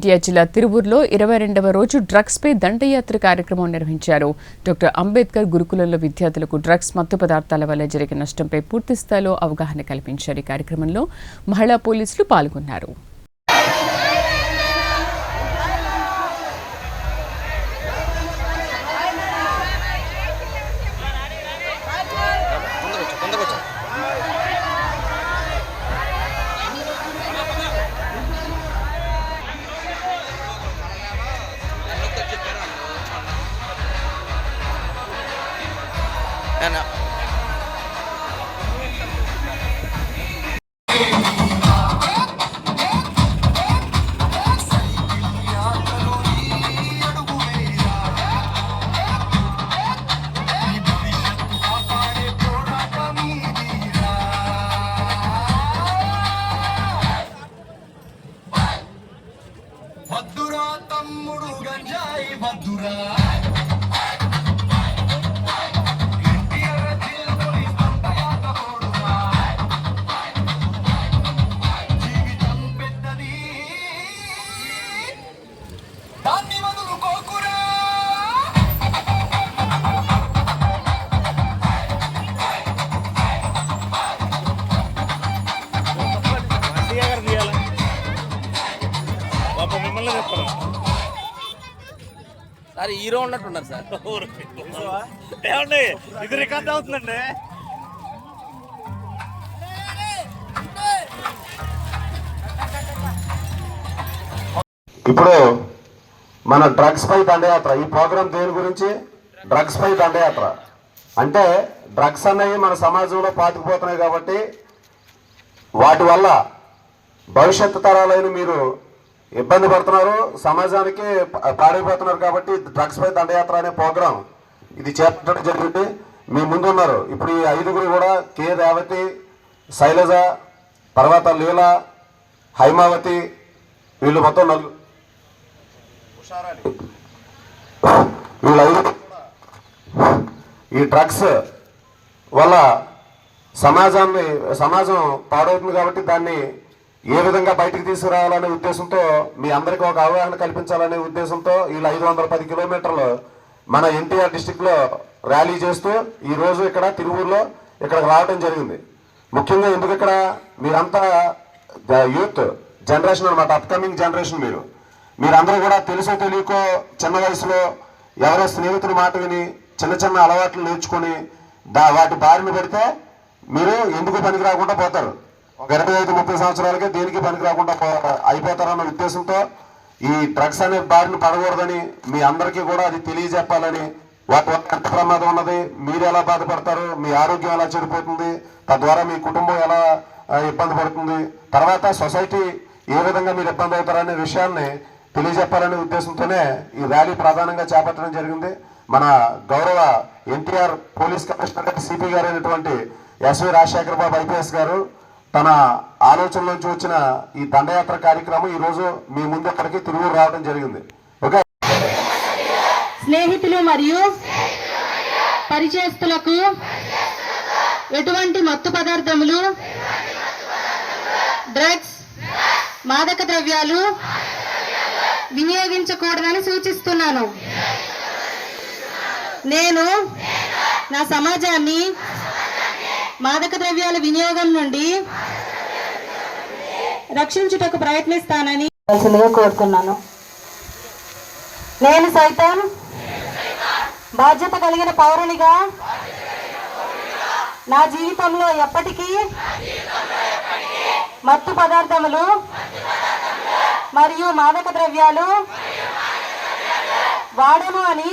ఎన్టీఆర్ జిల్లా తిరువూరులో ఇరవై రెండవ రోజు డ్రగ్స్ పై దండయాత్ర కార్యక్రమం నిర్వహించారు. డాక్టర్ అంబేద్కర్ గురుకులంలో విద్యార్థులకు డ్రగ్స్ మత్తు పదార్థాల వల్ల జరిగే నష్టంపై పూర్తి స్థాయిలో అవగాహన కల్పించారు. ఈ కార్యక్రమంలో మహిళా పోలీసులు పాల్గొన్నారు. and. Uh, మిమ్మల్ని చెప్తాను సార్ హీరో ఉన్నట్టున్నారు సార్. ఏమండి ఇది రికార్డ్ అవుతుందండి. ఇప్పుడు మన డ్రగ్స్ పై దండయాత్ర ఈ ప్రోగ్రాం దేని గురించి? డ్రగ్స్ పై దండయాత్ర. అంటే డ్రగ్స్ అనేవి మన సమాజంలో పాతుకుపోతున్నాయి కాబట్టి వాటి వల్ల భవిష్యత్తు తరాలైన మీరు ఇబ్బంది పడుతున్నారు. సమాజానికి పాడైపోతున్నారు కాబట్టి డ్రగ్స్ పై దండయాత్ర అనే ప్రోగ్రాం ఇది చేపట్టడం జరిగింది. మీ ముందు ఉన్నారు ఇప్పుడు ఈ ఐదుగురు కూడా కే. రేవతి శైలజ తర్వాత లీల హైమావతి వీళ్ళు మొత్తం నలుగు వీళ్ళు ఐదు ఈ డ్రగ్స్ వల్ల సమాజాన్ని సమాజం పాడవుతుంది కాబట్టి దాన్ని ఏ విధంగా బయటికి తీసుకురావాలనే ఉద్దేశంతో మీ అందరికీ ఒక అవగాహన కల్పించాలనే ఉద్దేశంతో వీళ్ళు ఐదు వందల పది కిలోమీటర్లు మన ఎన్టీఆర్ డిస్టిక్లో ర్యాలీ చేస్తూ ఈరోజు ఇక్కడ తిరువూరులో ఇక్కడికి రావడం జరిగింది. ముఖ్యంగా ఎందుకు ఇక్కడ మీరంతా యూత్ జనరేషన్ అనమాట అప్కమింగ్ జనరేషన్ మీరు. మీరందరూ కూడా తెలుసో తెలియకో చిన్న వయసులో ఎవరో స్నేహితుల మాట విని చిన్న చిన్న అలవాట్లు నేర్చుకొని దా వాటి బారిన పెడితే మీరు ఎందుకు పనికి రాకుండా పోతారు? ఒక ఇరవై ఐదు ముప్పై సంవత్సరాలకే దేనికి పనికి రాకుండా అయిపోతారన్న ఉద్దేశంతో ఈ డ్రగ్స్ అనే బారిన పడకూడదని మీ అందరికీ కూడా అది తెలియజెప్పాలని వాటి వల్ల ఎంత ప్రమాదం ఉన్నది మీరు ఎలా బాధపడతారు మీ ఆరోగ్యం ఎలా చెడిపోతుంది తద్వారా మీ కుటుంబం ఎలా ఇబ్బంది పడుతుంది తర్వాత సొసైటీ ఏ విధంగా మీరు ఇబ్బంది అవుతారనే విషయాన్ని తెలియజెప్పాలనే ఉద్దేశంతోనే ఈ ర్యాలీ ప్రధానంగా చేపట్టడం జరిగింది. మన గౌరవ ఎన్టీఆర్ పోలీస్ కమిషనర్ సిపి గారు అయినటువంటి ఎస్వి రాజశేఖర బాబు ఐపీఎస్ గారు తన ఆలోచన నుంచి వచ్చిన ఈ దండయాత్ర కార్యక్రమం ఈ రోజు మీ ముందు ఇక్కడికి తిరుగు రావడం జరిగింది. ఓకే? స్నేహితులు మరియు పరిచయస్తులకు ఎటువంటి మత్తు పదార్థములు డ్రగ్స్ మాదక ద్రవ్యాలు వినియోగించకూడదని సూచిస్తున్నాను. నేను నా సమాజాన్ని మాదక ద్రవ్యాల వినియోగం నుండి రక్షించుటకు ప్రయత్నిస్తానని కోరుతున్నాను నేను సైతం బాధ్యత కలిగిన పౌరునిగా నా జీవితంలో ఎప్పటికీ మత్తు పదార్థములు మరియు మాదక ద్రవ్యాలు వాడను అని